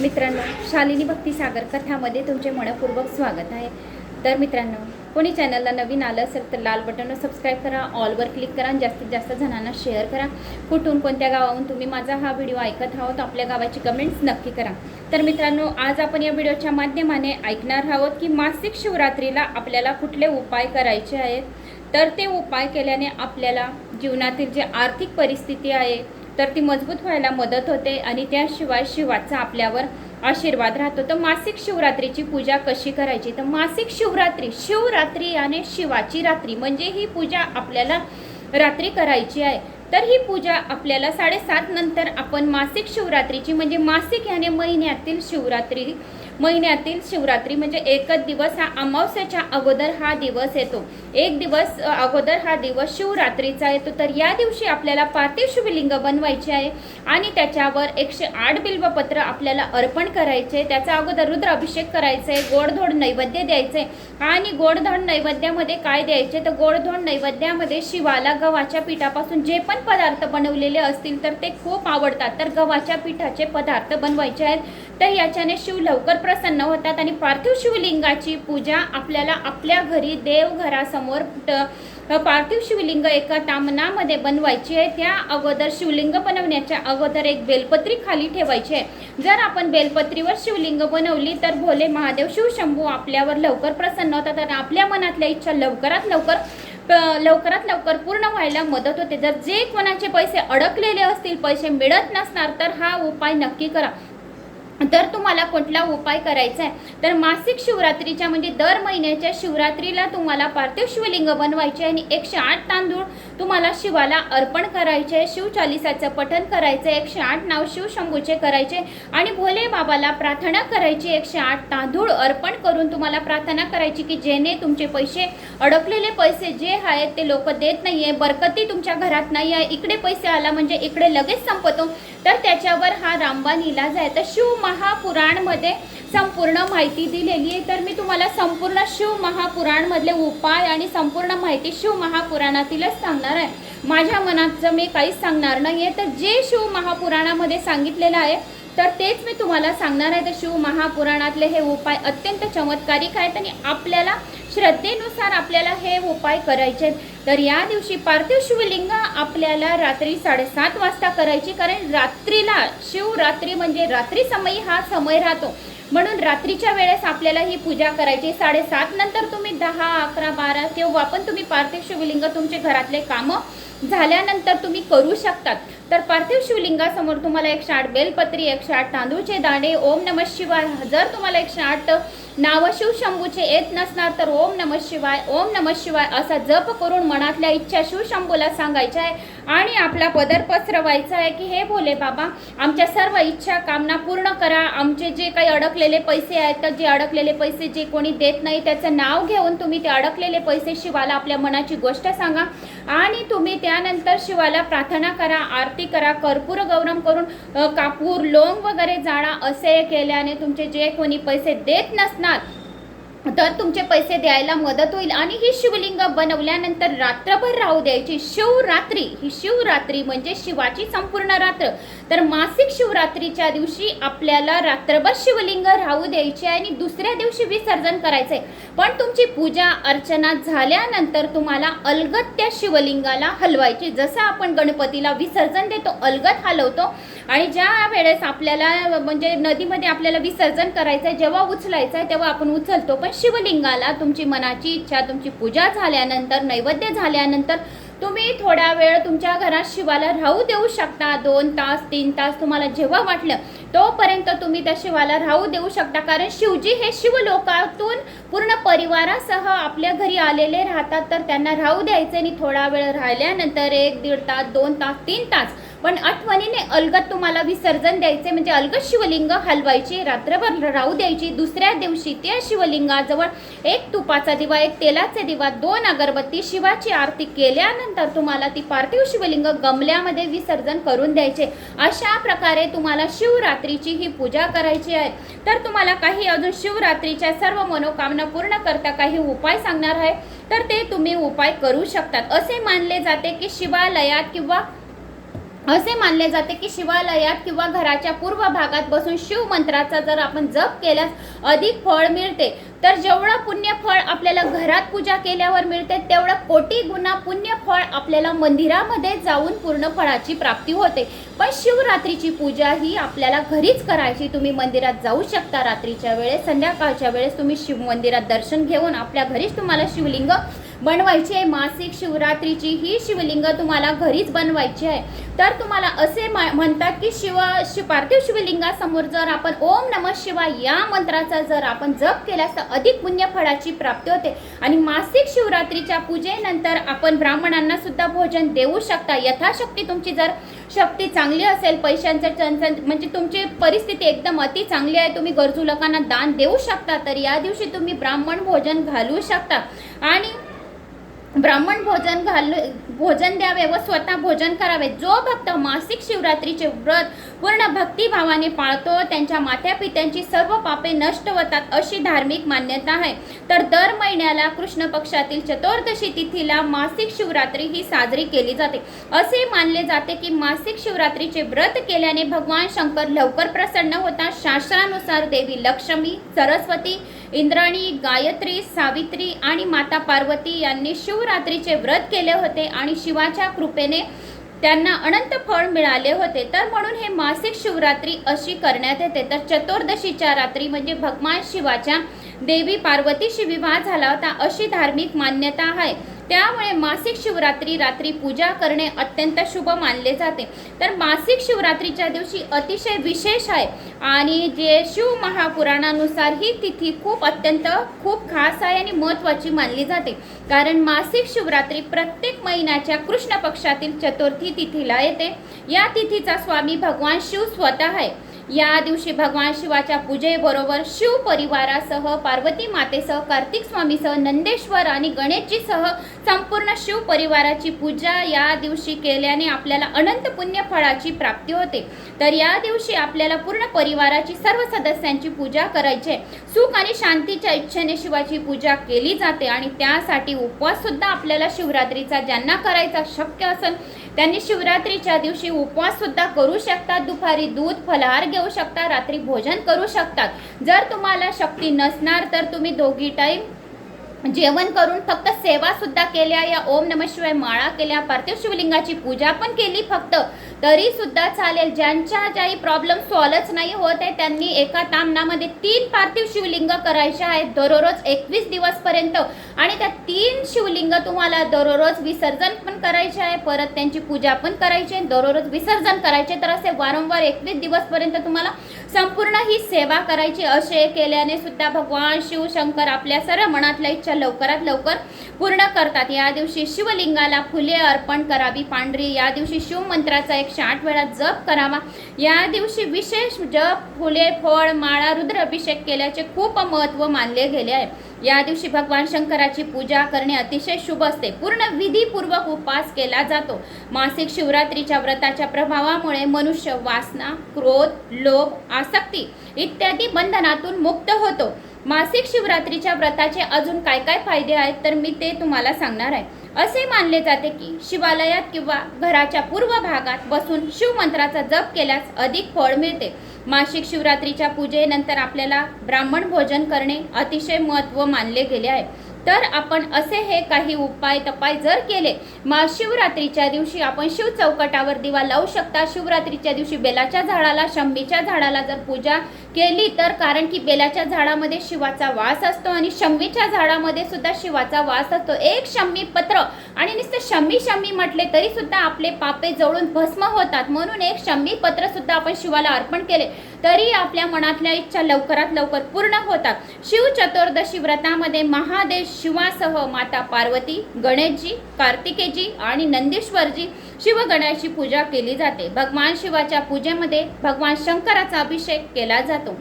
मित्रांनो शालिनी भक्ती सागर कथामध्ये तुमचे मनपूर्वक स्वागत आहे. तर मित्रांनो कोणी चॅनलला नवीन आलं असेल तर लाल बटनवर सबस्क्राईब करा ऑलवर क्लिक करा आणि जास्तीत जास्त जणांना शेअर करा. कुठून कोणत्या गावाहून तुम्ही माझा हा व्हिडिओ ऐकत आहोत आपल्या गावाची कमेंट्स नक्की करा. तर मित्रांनो आज आपण या व्हिडिओच्या माध्यमाने ऐकणार आहोत की मासिक शिवरात्रीला आपल्याला कुठले उपाय करायचे आहेत? तर ते उपाय केल्याने आपल्याला जीवनातील जी आर्थिक परिस्थिती आहे तर ती मजबूत व्हायला मदत होते आणि त्याशिवाय शिवाचा आपल्यावर आशीर्वाद राहतो. तर मासिक शिवरात्रीची पूजा कशी करायची? तर मासिक शिवरात्री शिवरात्री आणि शिवाची रात्री म्हणजे ही पूजा आपल्याला रात्री करायची आहे. तर ही पूजा आपल्याला साडेसात नंतर आपण मासिक शिवरात्रीची म्हणजे मासिक याने महिन्यातील शिवरात्री महिन्यातील शिवरात्री म्हणजे एकच दिवस हा अमावस्याच्या अगोदर हा दिवस येतो. एक दिवस अगोदर हा दिवस शिवरात्रीचा येतो. तर या दिवशी आपल्याला पार्थिव शिवलिंग बनवायचे आहे आणि त्याच्यावर एकशे आठ बिल्वपत्र आपल्याला अर्पण करायचे त्याचा अगोदर रुद्र अभिषेक करायचे गोडधोड नैवेद्य द्यायचे आणि गोडधोड नैवेद्यामध्ये काय द्यायचे? तर गोडधोड नैवेद्यामध्ये शिवाला गव्हाच्या पिठापासून जे पण पदार्थ बनवलेले असतील तर ते खूप आवडतात. तर गव्हाच्या पिठाचे पदार्थ बनवायचे आहेत. तर याच्याने शिव लवकर प्रसन्न होतात आणि पार्थिव शिवलिंगाची पूजा आपल्याला आपल्या घरी देवघरासमोर पार्थिव शिवलिंग एका तामनामध्ये बनवायची आहे त्या अगोदर शिवलिंग बनवण्याच्या अगोदर एक बेलपत्री खाली ठेवायची आहे. जर आपण बेलपत्रीवर शिवलिंग बनवली तर भोले महादेव शिवशंभू आपल्यावर लवकर प्रसन्न होतात आणि आपल्या मनातल्या इच्छा लवकरात लवकर लवकरात लवकर पूर्ण व्हायला मदत होते. जर जे कोणाचे पैसे अडकलेले असतील पैसे मिळत नसणार तर हा उपाय नक्की करा. तर तुम्हाला कुठला उपाय करायचा आहे तर मासिक शिवरात्रीच्या म्हणजे दर महिन्याच्या शिवरात्रीला तुम्हाला पार्थिव शिवलिंग बनवायचे आणि एकशे आठ तांदूळ तुम्हाला शिवाला अर्पण करायचे आहे शिवचालिसाचं पठन करायचं आहे एकशे आठ नाव शिवशंभूचे करायचे आणि भोले बाबाला प्रार्थना करायची एकशे आठ तांदूळ अर्पण करून तुम्हाला प्रार्थना करायची की जेणे तुमचे पैसे अडकलेले पैसे जे आहेत ते लोक देत नाही आहे बरकती तुमच्या घरात नाही आहे इकडे पैसे आला म्हणजे इकडे लगेच संपतो. तर त्याच्यावर हा रामबाण इलाज आहे. तर शिव महापुराणमध्ये संपूर्ण माहिती दिलेली आहे. तर मी तुम्हाला संपूर्ण शिव महापुराणमधले उपाय आणि संपूर्ण माहिती शिव महापुराणातीलच सांगणार आहे. माझ्या मनाचं मी काहीच सांगणार नाही आहे तर जे शिव महापुराणामध्ये सांगितलेलं आहे तर तेच मी तुम्हाला सांगणार आहे तर शिव महापुराणातले हे उपाय अत्यंत चमत्कारिक आहेत आणि आपल्याला श्रद्धेनुसार आपल्याला हे उपाय करायचे तर या दिवशी पार्थिव शिवलिंग आपल्याला रात्री साडेसात वाजता करायची कारण रात्रीला शिवरात्री म्हणजे रात्री समयी हा समय राहतो. म्हणून रात्रीच्या वेळेस आपल्याला ही पूजा करायची. साडेसात नंतर तुम्ही दहा अकरा बारा तेव्हा पण तुम्ही पार्थिव शिवलिंग तुमचे घरातले कामं झाल्यानंतर तुम्ही करू शकतात. तर पार्थिव शिवलिंगासमोर तुम्हाला एकशे आठ बेलपत्री एकशे आठ तांदूळचे दाणे ओम नम शिवाय. जर तुम्हाला एकशे आठ नाव शिवशंभूचे येत नसणार तर ओम नम शिवाय ओम नम शिवाय असा जप करून मनातल्या इच्छा शिवशंभूला सांगायच्या आहे. आणि आपला पदर पसरवायचा आहे की हे भोले बाबा आमच्या सर्व इच्छा कामना पूर्ण करा. आमचे जे काही अडकलेले पैसे आहेत तर जे अडकलेले पैसे जे कोणी देत नाही त्याचं नाव घेऊन तुम्ही ते अडकलेले पैसे शिवाला आपल्या मनाची गोष्ट सांगा. आणि तुम्ही त्यानंतर शिवाला प्रार्थना करा आरती करा कर्पूर गौरम करून कापूर लोंग वगैरे जाळा असे केल्याने तुमचे जे कोणी पैसे देत नसणार तर तुमचे पैसे द्यायला मदत होईल. आणि ही शिवलिंग बनवल्यानंतर रात्रभर राहू द्यायची. शिवरात्री ही शिवरात्री म्हणजे शिवाची संपूर्ण रात्र. तर मासिक शिवरात्रीच्या दिवशी आपल्याला रात्रभर शिवलिंग राहू द्यायचे आणि दुसऱ्या दिवशी विसर्जन करायचंय. पण तुमची पूजा अर्चना झाल्यानंतर तुम्हाला अलगत त्या शिवलिंगाला हलवायची. जसं आपण गणपतीला विसर्जन देतो अलगत हलवतो आणि ज्या वेळेस आपल्याला म्हणजे नदीमध्ये आपल्याला विसर्जन करायचं आहे जेव्हा उचलायचं आहे तेव्हा आपण उचलतो. पण शिवलिंगाला तुमची मनाची इच्छा तुमची पूजा झाल्यानंतर नैवेद्य झाल्यानंतर तुम्ही थोडा वेळ तुमच्या घरात शिवाला राहू देऊ शकता. दोन तास तीन तास तुम्हाला जेव्हा वाटलं तोपर्यंत तुम्ही त्या शिवाला राहू देऊ शकता. कारण शिवजी हे शिवलोकातून पूर्ण परिवारासह आपल्या घरी आलेले राहतात. तर त्यांना राहू द्यायचे आणि थोडा वेळ राहिल्यानंतर एक दीड तास दोन तास तीन तास. पण आठवणीने अलगत तुम्हाला विसर्जन द्यायचे म्हणजे अलगत शिवलिंग हलवायची रात्रभर राहू द्यायची. दुसऱ्या दिवशी त्या शिवलिंगाजवळ एक तुपाचा दिवा एक तेलाचा दिवा दोन अगरबत्ती शिवाची आरती केल्यानंतर तुम्हाला ती पार्थिव शिवलिंग गमल्यामध्ये विसर्जन करून द्यायचे. अशा प्रकारे तुम्हाला शिवरात्र शिवरात्रीची ही पूजा करायची आहे. तर तुम्हाला काही अजून शिवरात्रीच्या सर्व मनोकामना पूर्ण करता काही उपाय सांगणार आहे. तर ते तुम्ही उपाय करू शकतात. असे मानले जाते की शिवालयात किंवा असे मानले जाते की शिवालयात किंवा घराच्या पूर्व भागात बसून शिव मंत्राचा जर आपण जप केल्यास अधिक फळ मिळते. तर जेवढं पुण्य फळ आपल्याला घरात पूजा केल्यावर मिळते तेवढं कोटी गुणा पुण्य फळ आपल्याला मंदिरामध्ये जाऊन पूर्ण फळाची प्राप्ती होते. पण शिवरात्रीची पूजा ही आपल्याला घरीच करायची. तुम्ही मंदिरात जाऊ शकता रात्रीच्या वेळेस संध्याकाळच्या वेळेस तुम्ही शिव मंदिरात दर्शन घेऊन आपल्या घरीच तुम्हाला शिवलिंग बनवायची आहे. मासिक शिवरात्रीची ही शिवलिंग तुम्हाला घरीच बनवायची आहे. तर तुम्हाला असे म्हणतात की शिव शिव पार्थिव शिवलिंगासमोर जर आपण ओम नम शिवाय या मंत्राचा जर आपण जप केल्यास तर अधिक पुण्य फळाची प्राप्ती होते. आणि मासिक शिवरात्रीच्या पूजेनंतर आपण ब्राह्मणांना सुद्धा भोजन देऊ शकता. यथाशक्ती तुमची जर शक्ती चांगली असेल पैशांचं चणचण म्हणजे तुमची परिस्थिती एकदम अति चांगली आहे तुम्ही गरजू लोकांना दान देऊ शकता तर या दिवशी तुम्ही ब्राह्मण भोजन घालू शकता. आणि ब्राह्मण भोजन घाल भोजन द्यावे व स्वतः भोजन करावे. जो भक्त मासिक शिवरात्रीचे व्रत पूर्ण भक्तिभावाने पाळतो त्यांच्या मात्या पित्यांची सर्व पापे नष्ट होतात अशी धार्मिक मान्यता आहे. तर दर महिन्याला कृष्ण पक्षातील चतुर्दशी तिथीला मासिक शिवरात्री ही साजरी केली जाते. असे मानले जाते की मासिक शिवरात्रीचे व्रत केल्याने भगवान शंकर लवकर प्रसन्न होतात. शास्त्रानुसार देवी लक्ष्मी सरस्वती इंद्राणी गायत्री सावित्री आणि माता पार्वती यांनी शिवरात्रीचे व्रत केले होते आणि शिवाच्या कृपेने त्यांना अनंत फळ मिळाले होते. तर म्हणून हे मासिक शिवरात्री अशी करण्यात येते. तर चतुर्दशीच्या रात्री म्हणजे भगवान शिवाच्या देवी पार्वतीशी विवाह झाला होता अशी धार्मिक मान्यता आहे. त्यामुळे मासिक शिवरात्री रात्री पूजा करणे अत्यंत शुभ मानले जाते. तर मासिक शिवरात्रीच्या दिवशी अतिशय विशेष आहे आणि जे शिव महापुराणानुसार ही तिथी खूप अत्यंत खूप खास आहे आणि महत्त्वाची मानली जाते. कारण मासिक शिवरात्री प्रत्येक महिन्याच्या कृष्ण पक्षातील चतुर्थी तिथीला येते. या तिथीचा स्वामी भगवान शिव स्वतः आहे. या दिवशी भगवान शिवाच्या पूजेबरोबर शिव परिवारासह पार्वती मातेसह कार्तिक स्वामीसह नंदेश्वर आणि गणेशजीसह संपूर्ण शिव परिवाराची पूजा या दिवशी केल्याने आपल्याला अनंत पुण्यफळाची प्राप्ती होते. तर या दिवशी आपल्याला पूर्ण परिवाराची सर्व सदस्यांची पूजा करायची. आहे सुख आणि शांतीच्या इच्छेने शिवाची पूजा केली जाते आणि त्यासाठी उपवास सुद्धा आपल्याला शिवरात्रीचा ज्यांना करायचा शक्य असेल त्यांनी शिवरात्रीच्या दिवशी उपवास सुद्धा करू शकतात दुपारी दूध फलाहार घेऊ शकता रात्री भोजन करू शकतात जर तुम्हाला शक्ती नसणार तर तुम्ही दोघी टाईम जेवण करून फक्त सेवा सुद्धा केल्या या ओम नम शिवाय माळा केल्या पार्थिव शिवलिंगाची पूजा पण केली फक्त. तरी सुद्धा चालेल. ज्यांच्या ज्याही प्रॉब्लेम सॉल्वच नाही होत आहे त्यांनी एका तामनामध्ये तीन पार्थिव शिवलिंग करायचे आहेत दररोज एकवीस दिवसपर्यंत. आणि त्या तीन शिवलिंग तुम्हाला दररोज विसर्जन पण करायचे आहे परत त्यांची पूजा पण करायची आहे दररोज विसर्जन करायचे. तर असे वारंवार एकवीस दिवसपर्यंत तुम्हाला संपूर्ण ही सेवा करायची असे केल्याने सुद्धा भगवान शिवशंकर आपल्या सर्व मनातल्या इच्छा लवकरात लवकर पूर्ण करतात. या दिवशी शिवलिंगाला फुले अर्पण करावी पांढरी. या दिवशी शिवमंत्राचा एकशे आठ वेळा जप करावा. या दिवशी विशेष जप फुले फळ माळा रुद्र अभिषेक केल्याचे खूप महत्त्व मानले गेले आहे. या दिवशी भगवान शंकराची पूजा करणे अतिशय शुभ असते. पूर्ण विधीपूर्वक उपवास केला जातो. मासिक शिवरात्रीच्या व्रताच्या प्रभावामुळे मनुष्य वासना क्रोध लोभ आसक्ती इत्यादी बंधनातून मुक्त होतो. मासिक शिवरात्रीच्या व्रताचे अजून काय काय फायदे आहेत तर मी ते तुम्हाला सांगणार आहे. असे मानले जाते की शिवालयात किंवा घराच्या पूर्व भागात बसून शिवमंत्राचा जप केल्यास अधिक फळ मिळते. मासिक शिवरात्रीच्या पूजेनंतर आपल्याला ब्राह्मण भोजन करणे अतिशय महत्त्व मानले गेले आहे. तर आपण असे हे काही उपाय तपाय जर केले महाशिवरात्रीच्या दिवशी आपण शिव चौकटावर दिवा लावू शकता. शिवरात्रीच्या दिवशी बेलाच्या झाडाला शंभीच्या झाडाला जर पूजा केली तर कारण की बेलाच्या झाडामध्ये शिवाचा वास असतो आणि शंभीच्या झाडामध्ये सुद्धा शिवाचा वास असतो. एक शंभी पत्र आणि नुसतं शंभी शंभी म्हटले तरी सुद्धा आपले पापे जळून भस्म होतात. म्हणून एक शंभी पत्र सुद्धा आपण शिवाला अर्पण केले. तरी आपल्या मनातल्या इच्छा लवकरात लवकर पूर्ण होतात. शिव चतुर्दशी व्रतामध्ये महादेव शिवासह माता पार्वती गणेशजी कार्तिकेजी आणि नंदीश्वरजी शिवगणाची पूजा केली जाते. भगवान शिवाच्या पूजेमध्ये भगवान शंकराचा अभिषेक केला जातो.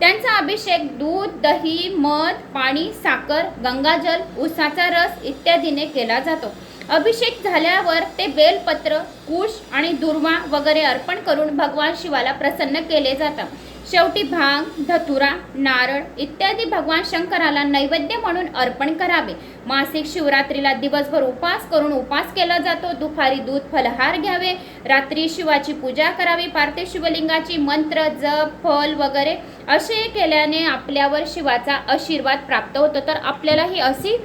त्यांचा अभिषेक दूध दही मध पाणी साखर गंगाजल उसाचा रस इत्यादीने केला जातो. अभिषेक झाल्यावर ते बेलपत्र कुश आणि दुर्वा वगैरे अर्पण करून भगवान शिवाला प्रसन्न केले जातात. शेवटी भांग धतुरा नारळ इत्यादी भगवान शंकराला नैवेद्य म्हणून अर्पण करावे. मासिक शिवरात्रीला दिवसभर उपास करून उपास केला जातो. दुपारी दूध फलहार घ्यावे. रात्री शिवाची पूजा करावी. पार्थिव शिवलिंगाची मंत्र जप फल वगैरे असे केल्याने आपल्यावर शिवाचा आशीर्वाद प्राप्त होतो. तर आपल्याला ही अशी